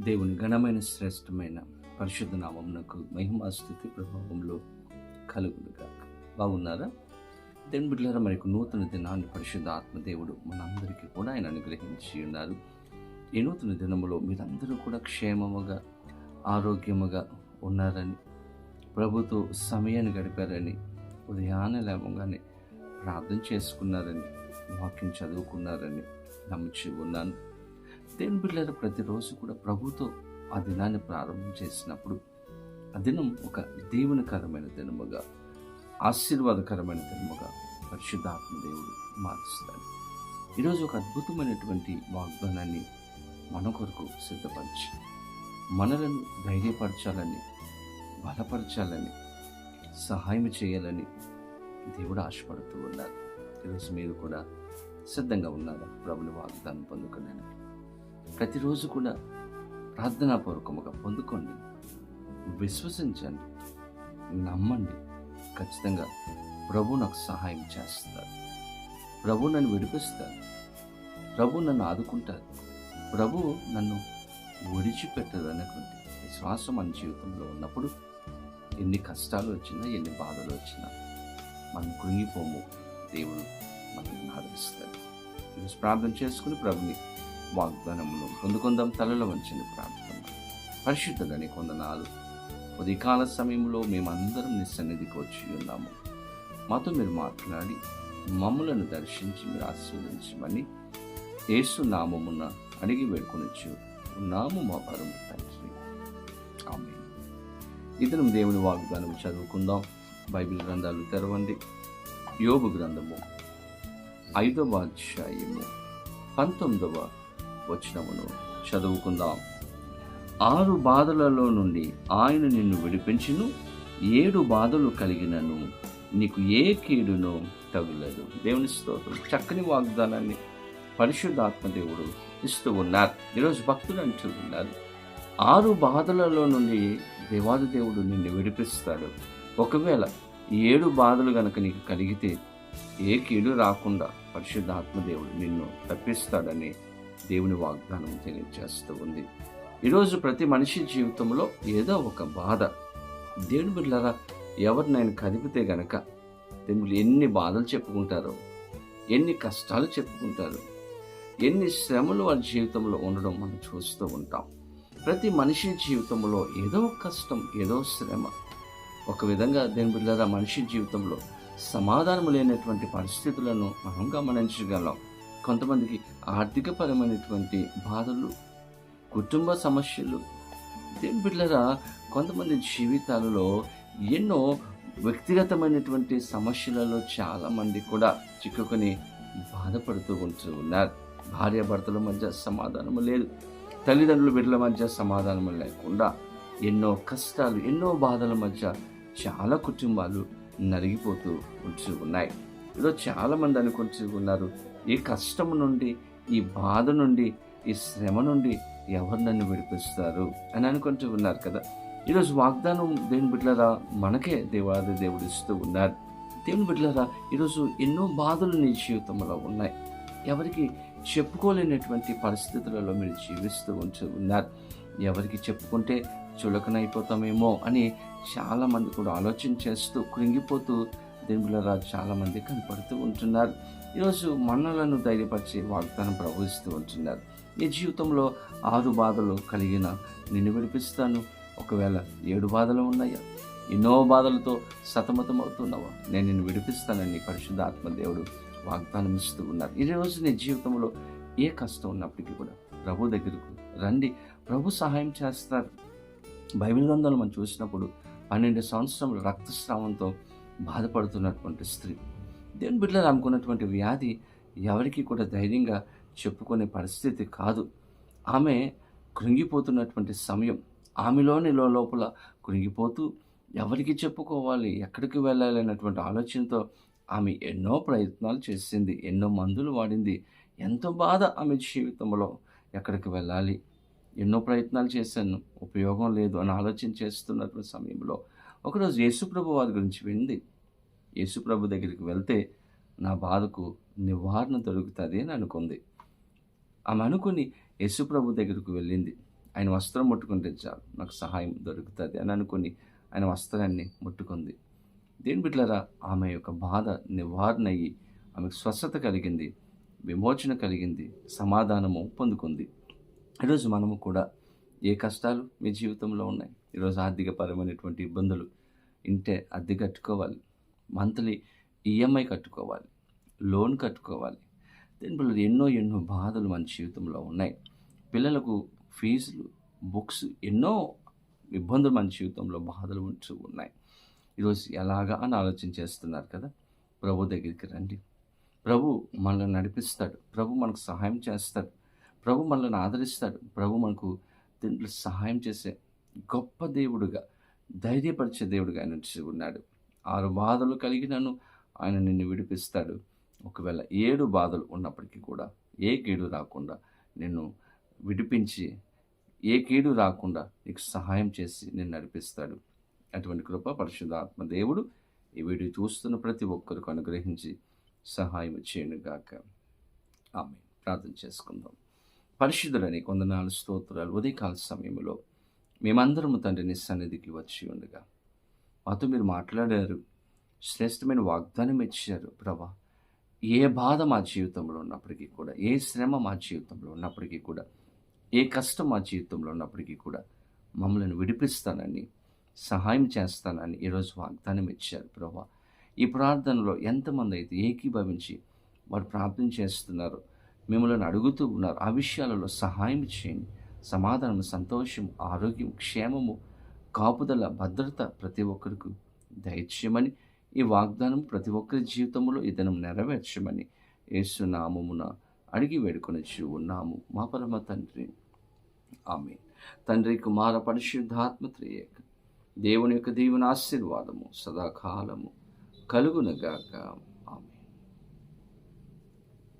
దేవుని ఘనమైన శ్రేష్టమైన పరిశుద్ధ నామమునకు మహిమా స్థితి ప్రభావంలో కలుగునుగాక. బాగున్నారా? దేని బిడ్డలారా మనకు నూతన దినాన్ని పరిశుద్ధ ఆత్మదేవుడు మనందరికీ కూడా ఆయన అనుగ్రహించి ఉన్నారు. ఈ నూతన దినములో మీరందరూ కూడా క్షేమముగా ఆరోగ్యముగా ఉన్నారని ప్రభుతో సమయాన్ని గడిపారని ఉదయాన్నే లేవగానే ప్రార్థన చేసుకున్నారని వాక్యం చదువుకున్నారని నమ్ముచి ఉన్నాను. దేవుని బిడ్డలారా ప్రతిరోజు కూడా ప్రభుతో ఆ దినాన్ని ప్రారంభం చేసినప్పుడు ఆ దినం ఒక దీవెనకరమైన దినముగా ఆశీర్వాదకరమైన దినముగా పరిశుద్ధాత్మ దేవుడు మారుస్తాడు. ఈరోజు ఒక అద్భుతమైనటువంటి వాగ్దానాన్ని మన కొరకు సిద్ధపరిచి మనలను ధైర్యపరచాలని బలపరచాలని సహాయం చేయాలని దేవుడు ఆశపడుతూ ఉన్నారు. ఈరోజు మీరు కూడా సిద్ధంగా ఉన్నారా? ప్రభుని వాగ్దానం పొందుకోవడానికి ప్రతిరోజు కూడా ప్రార్థనాపూర్వకముగా పొందుకోండి. విశ్వసించండి. నమ్మండి. ఖచ్చితంగా ప్రభు నాకు సహాయం చేస్తారు. ప్రభు నన్ను విడిపిస్తారు. ప్రభు నన్ను ఆదుకుంటారు. ప్రభు నన్ను విడిచిపెట్టదు అనేటువంటి విశ్వాసం మన జీవితంలో ఉన్నప్పుడు ఎన్ని కష్టాలు వచ్చినా ఎన్ని బాధలు వచ్చినా మనం కృంగిపోము. దేవుడు మనల్ని ఆదరిస్తాడు ఈరోజు ప్రార్థన చేసుకుని ప్రభుని వాగ్దానంలో పొందుకుందాం తలలో వంచిన ప్రార్థన. పరిశుద్ధుడని కొందనాలు ఉదయకాల సమయంలో మేమందరం నీ సన్నిధికి వచ్చి ఉన్నాము. మాతో మీరు మాట్లాడి మమ్మలను దర్శించి మీరు ఆశీర్వదించమని యేసు నామమున అడిగి వేడుకొనొచ్చు. నాము మా పరమ తండ్రి. ఆమె ఇతను దేవుని వాగ్దానం చదువుకుందాం. బైబిల్ గ్రంథాలు తెరవండి. యోగు గ్రంథము ఐదవ అధ్యాయము పంతొమ్మిదవ వచనమును చదువుకుందాం. ఆరు బాధలలో నుండి ఆయన నిన్ను విడిపించును ఏడు బాధలు కలిగినను నీకు ఏ కీడును తగులదు. దేవుని స్తోత్రం. చక్కని వాగ్దానాన్ని పరిశుద్ధాత్మ దేవుడు ఇస్తూ ఉన్నారు. ఈరోజు భక్తులు అంటూ ఉన్నారు ఆరు బాధలలో నుండి దేవాది దేవుడు నిన్ను విడిపిస్తాడు. ఒకవేళ ఏడు బాధలు గనక నీకు కలిగితే ఏ కీడు రాకుండా పరిశుద్ధాత్మ దేవుడు నిన్ను తప్పిస్తాడని దేవుని వాగ్దానం తెలియజేస్తూ ఉంది. ఈరోజు ప్రతి మనిషి జీవితంలో ఏదో ఒక బాధ. దేవుని బిడ్డలారా ఎవరు నేను కదిపితే గనక దేవుడు ఎన్ని బాధలు చెప్పుకుంటారో ఎన్ని కష్టాలు చెప్పుకుంటారు ఎన్ని శ్రమలు వాళ్ళ జీవితంలో ఉండడం మనం చూస్తూ ఉంటాం. ప్రతి మనిషి జీవితంలో ఏదో కష్టం ఏదో శ్రమ. ఒక విధంగా దేని బిడ్డలారా మనిషి జీవితంలో సమాధానం లేనటువంటి పరిస్థితులను మనం గమనించగలం. కొంతమందికి ఆర్థికపరమైనటువంటి బాధలు కుటుంబ సమస్యలు. దేని బిడ్డరా కొంతమంది జీవితాలలో ఎన్నో వ్యక్తిగతమైనటువంటి సమస్యలలో చాలామంది కూడా చిక్కుకొని బాధపడుతూ ఉంటూ ఉన్నారు. భార్యాభర్తల మధ్య సమాధానము లేదు. తల్లిదండ్రుల బిడ్డల మధ్య సమాధానం లేకుండా ఎన్నో కష్టాలు ఎన్నో బాధల మధ్య చాలా కుటుంబాలు నలిగిపోతూ ఉంటూ ఉన్నాయి. ఈరోజు చాలామంది అనుకుంటూ ఉన్నారు ఈ కష్టం నుండి ఈ బాధ నుండి ఈ శ్రమ నుండి ఎవరు నన్ను విడిపిస్తారు అని అనుకుంటూ ఉన్నారు కదా. ఈరోజు వాగ్దానం దేవుని బిడ్డలారా మనకే దేవాది దేవుడు ఇస్తూ ఉన్నారు. దేవుని బిడ్డలరా ఈరోజు ఎన్నో బాధలు నీ జీవితంలో ఉన్నాయి. ఎవరికి చెప్పుకోలేనటువంటి పరిస్థితులలో మీరు జీవిస్తూ ఉంటూ ఉన్నారు. ఎవరికి చెప్పుకుంటే చులకనైపోతామేమో అని చాలామంది కూడా ఆలోచన చేస్తూ కృంగిపోతూ దేవుళ్ళరా చాలామంది కనపడుతూ ఉంటున్నారు. ఈరోజు మనలను ధైర్యపరిచే వాగ్దానం ప్రవహిస్తూ ఉంటున్నారు. నీ జీవితంలో ఆరు బాధలు కలిగిన నిన్ను విడిపిస్తాను. ఒకవేళ ఏడు బాధలు ఉన్నాయా? ఎన్నో బాధలతో సతమతం అవుతున్నావా నేను నిన్ను విడిపిస్తానని పరిశుద్ధ ఆత్మదేవుడు వాగ్దానం ఇస్తూ ఉన్నారు. ఈ రోజు నీ జీవితంలో ఏ కష్టం ఉన్నప్పటికీ కూడా ప్రభు దగ్గరకు రండి. ప్రభు సహాయం చేస్తారు. బైబిల్ గ్రంథాలు మనం చూసినప్పుడు పన్నెండు సంవత్సరముల రక్తస్రావంతో బాధపడుతున్నటువంటి స్త్రీ. దేవుని బిడ్డలు అనుకున్నటువంటి వ్యాధి ఎవరికి కూడా ధైర్యంగా చెప్పుకునే పరిస్థితి కాదు. ఆమె కృంగిపోతున్నటువంటి సమయం ఆమెలోని లోపల కృంగిపోతూ ఎవరికి చెప్పుకోవాలి ఎక్కడికి వెళ్ళాలి అన్నటువంటి ఆలోచనతో ఆమె ఎన్నో ప్రయత్నాలు చేసింది ఎన్నో మందులు వాడింది ఎంతో బాధ ఆమె జీవితంలో ఎక్కడికి వెళ్ళాలి ఎన్నో ప్రయత్నాలు చేశాను ఉపయోగం లేదు అని ఆలోచన చేస్తున్నటువంటి సమయంలో ఒకరోజు యేసుప్రభు వారి గురించి వింది. యేసుప్రభు దగ్గరికి వెళ్తే నా బాధకు నివారణ దొరుకుతుంది అని అనుకుంది. ఆమె అనుకుని యేసుప్రభు దగ్గరకు వెళ్ళింది. ఆయన వస్త్రం ముట్టుకుంటే చాలు నాకు సహాయం దొరుకుతుంది అని అనుకుని ఆయన వస్త్రాన్ని ముట్టుకుంది. దేని బిడ్డలారా ఆమె యొక్క బాధ నివారణ అయ్యి ఆమెకు స్వస్థత కలిగింది విమోచన కలిగింది సమాధానము పొందుకుంది. ఈరోజు మనము కూడా ఏ కష్టాలు మీ జీవితంలో ఉన్నాయి? ఈరోజు ఆర్థికపరమైనటువంటి ఇబ్బందులు ఇంటే అద్దె కట్టుకోవాలి. మంత్లీ ఈఎంఐ కట్టుకోవాలి. లోన్ కట్టుకోవాలి. దీని ఎన్నో ఎన్నో బాధలు మన జీవితంలో ఉన్నాయి. పిల్లలకు ఫీజులు బుక్స్ ఎన్నో ఇబ్బందులు మన జీవితంలో బాధలు ఉంటూ ఉన్నాయి. ఈరోజు ఎలాగా అని ఆలోచన చేస్తున్నారు కదా? ప్రభు దగ్గరికి రండి. ప్రభు మనల్ని నడిపిస్తాడు. ప్రభు మనకు సహాయం చేస్తాడు. ప్రభు మనల్ని ఆదరిస్తాడు. ప్రభు మనకు దీంట్లో సహాయం చేసే గొప్ప దేవుడుగా ధైర్యపరిచే దేవుడుగా ఆయన ఉన్నాడు. ఆరు బాధలు కలిగినను ఆయన నిన్ను విడిపిస్తాడు. ఒకవేళ ఏడు బాధలు ఉన్నప్పటికీ కూడా ఏ కీడు రాకుండా నిన్ను విడిపించి ఏ కీడు రాకుండా నీకు సహాయం చేసి నేను నడిపిస్తాడు. అటువంటి కృప పరిశుద్ధాత్మ దేవుడు ఈ వీడియో చూస్తున్న ప్రతి ఒక్కరికి అనుగ్రహించి సహాయం చేయను గాక ఆమె ప్రార్థన చేసుకుందాం. పరిశుద్ధులని కొందనాలు స్తోత్రాలు ఉదయకాల సమయంలో మేమందరము తండ్రిని సన్నిధికి వచ్చి ఉండగా. మాతో మీరు మాట్లాడారు. శ్రేష్టమైన వాగ్దానం ఇచ్చారు ప్రభా. ఏ బాధ మా జీవితంలో ఉన్నప్పటికీ కూడా ఏ శ్రమ మా జీవితంలో ఉన్నప్పటికీ కూడా ఏ కష్టం మా జీవితంలో ఉన్నప్పటికీ కూడా మమ్మల్ని విడిపిస్తానని సహాయం చేస్తానని ఈరోజు వాగ్దానం ఇచ్చారు ప్రభా. ఈ ప్రార్థనలో ఎంతమంది అయితే ఏకీభవించి వారు ప్రార్థన చేస్తున్నారు మిమ్మల్ని అడుగుతూ ఉన్నారు. ఆ విషయాలలో సహాయం చేయండి. సమాధానం సంతోషం ఆరోగ్యం క్షేమము కాపుదల భద్రత ప్రతి ఒక్కరికి దయచేయమని ఈ వాగ్దానం ప్రతి ఒక్కరి జీవితంలో ఇతను నెరవేర్చమని యేసునామమున అడిగి వేడుకొని ఉన్నాము. మా పరమ తండ్రి. ఆమె తండ్రి కుమార పరిశుద్ధాత్మ త్రియేక దేవుని యొక్క దీవుని ఆశీర్వాదము సదాకాలము కలుగునగాక.